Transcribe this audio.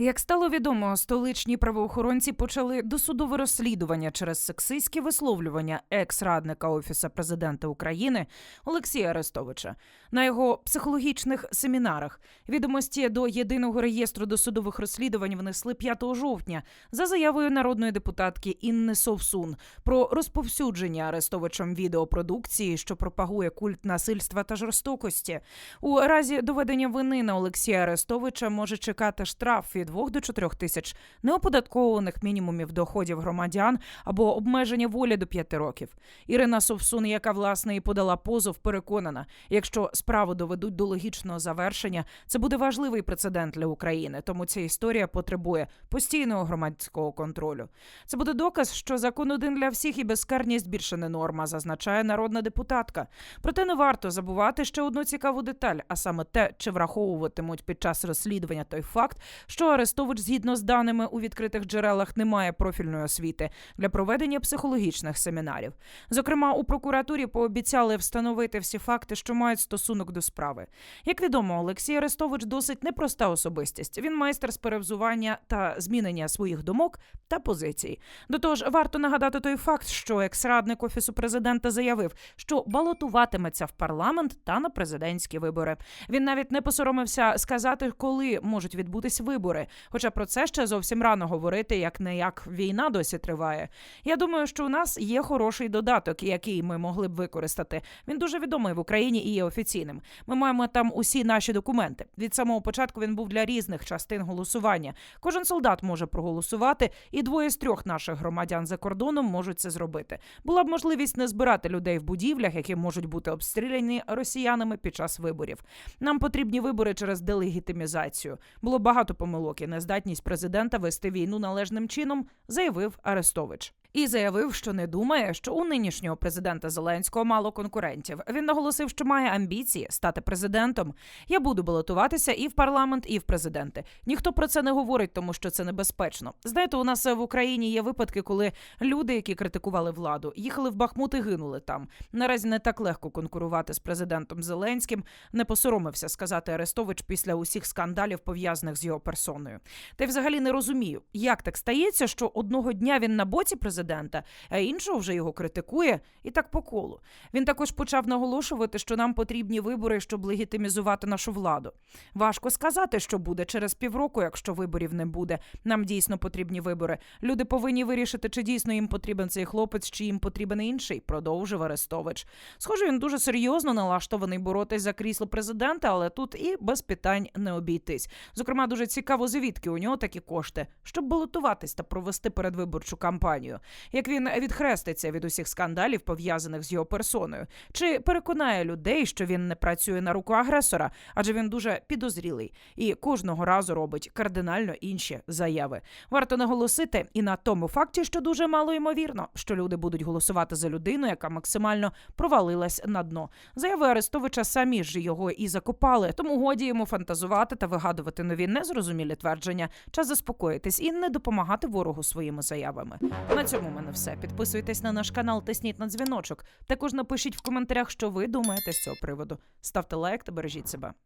Як стало відомо, столичні правоохоронці почали досудове розслідування через сексистське висловлювання екс-радника офіса президента України Олексія Арестовича на його психологічних семінарах. Відомості до єдиного реєстру досудових розслідувань внесли 5 жовтня за заявою народної депутатки Інни Совсун про розповсюдження Арестовичем відеопродукції, що пропагує культ насильства та жорстокості. У разі доведення вини на Олексія Арестовича може чекати штраф від 2 до 4 тисяч неоподаткованих мінімумів доходів громадян або обмеження волі до 5 років. Ірина Совсун, яка власне і подала позов, переконана, якщо справу доведуть до логічного завершення, це буде важливий прецедент для України. Тому ця історія потребує постійного громадського контролю. Це буде доказ, що закон один для всіх і безкарність більше не норма, зазначає народна депутатка. Проте не варто забувати ще одну цікаву деталь, а саме те, чи враховуватимуть під час розслідування той факт, що Арестович, згідно з даними у відкритих джерелах, не має профільної освіти для проведення психологічних семінарів. Зокрема, у прокуратурі пообіцяли встановити всі факти, що мають стосунок до справи. Як відомо, Олексій Арестович досить непроста особистість. Він майстер з перевзування та змінення своїх думок та позицій. До того ж, варто нагадати той факт, що екс-радник офісу президента заявив, що балотуватиметься в парламент та на президентські вибори. Він навіть не посоромився сказати, коли можуть відбутись вибори. Хоча про це ще зовсім рано говорити, як не як війна досі триває. Я думаю, що у нас є хороший додаток, який ми могли б використати. Він дуже відомий в Україні і є офіційним. Ми маємо там усі наші документи. Від самого початку він був для різних частин голосування. Кожен солдат може проголосувати, і двоє з трьох наших громадян за кордоном можуть це зробити. Була б можливість не збирати людей в будівлях, які можуть бути обстріляні росіянами під час виборів. Нам потрібні вибори через делегітимізацію. Було багато помилок і нездатність президента вести війну належним чином, заявив Арестович. І заявив, що не думає, що у нинішнього президента Зеленського мало конкурентів. Він наголосив, що має амбіції стати президентом. Я буду балотуватися і в парламент, і в президенти. Ніхто про це не говорить, тому що це небезпечно. Знаєте, у нас в Україні є випадки, коли люди, які критикували владу, їхали в Бахмут і гинули там. Наразі не так легко конкурувати з президентом Зеленським. Не посоромився сказати Арестович після усіх скандалів пов'язаних з його персоною. Та й взагалі не розумію, як так стається, що одного дня він на боці президента, а іншого вже його критикує, і так по колу. Він також почав наголошувати, що нам потрібні вибори, щоб легітимізувати нашу владу. Важко сказати, що буде через півроку, якщо виборів не буде. Нам дійсно потрібні вибори. Люди повинні вирішити, чи дійсно їм потрібен цей хлопець, чи їм потрібен інший, продовжив Арестович. Схоже, він дуже серйозно налаштований боротись за крісло президента, але тут і без питань не обійтись. Зокрема, дуже цікаво, звідки у нього такі кошти, щоб балотуватись та провести передвиборчу кампанію. Як він відхреститься від усіх скандалів, пов'язаних з його персоною, чи переконає людей, що він не працює на руку агресора, адже він дуже підозрілий і кожного разу робить кардинально інші заяви. Варто наголосити і на тому факті, що дуже мало ймовірно, що люди будуть голосувати за людину, яка максимально провалилась на дно. Заяви Арестовича самі ж його і закопали, тому годі йому фантазувати та вигадувати нові незрозумілі твердження. Час заспокоїтись і не допомагати ворогу своїми заявами. На цьому в мене все. Підписуйтесь на наш канал, тисніть на дзвіночок. Також напишіть в коментарях, що ви думаєте з цього приводу. Ставте лайк та бережіть себе.